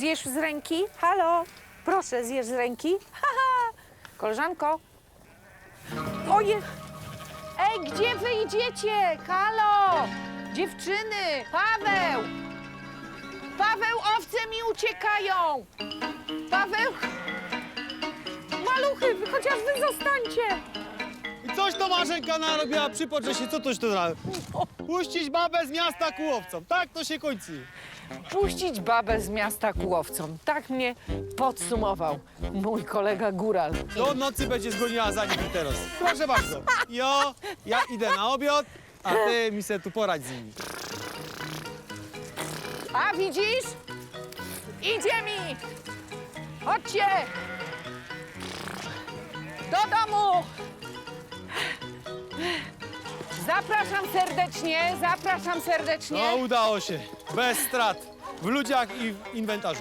zjesz z ręki? Halo? Proszę, zjesz z ręki? Haha! Koleżanko? Oje! Ej, gdzie wy idziecie? Halo! Dziewczyny! Paweł! Paweł, owce mi uciekają! Paweł! Maluchy, chociaż wy zostańcie! Coś to Marzenka narobiła, przypoczę się, co toś to zrobił? Puścić babę z miasta ku łowcom. Tak to się kończy. Puścić babę z miasta ku łowcom. Tak mnie podsumował mój kolega Góral. Do nocy będzie zgoniła za nim teraz. Proszę bardzo. Jo, ja idę na obiad, a ty mi se tu poradź z nimi. A widzisz? Idzie mi! Chodźcie! Zapraszam serdecznie, zapraszam serdecznie. No udało się. Bez strat. W ludziach i w inwentarzu.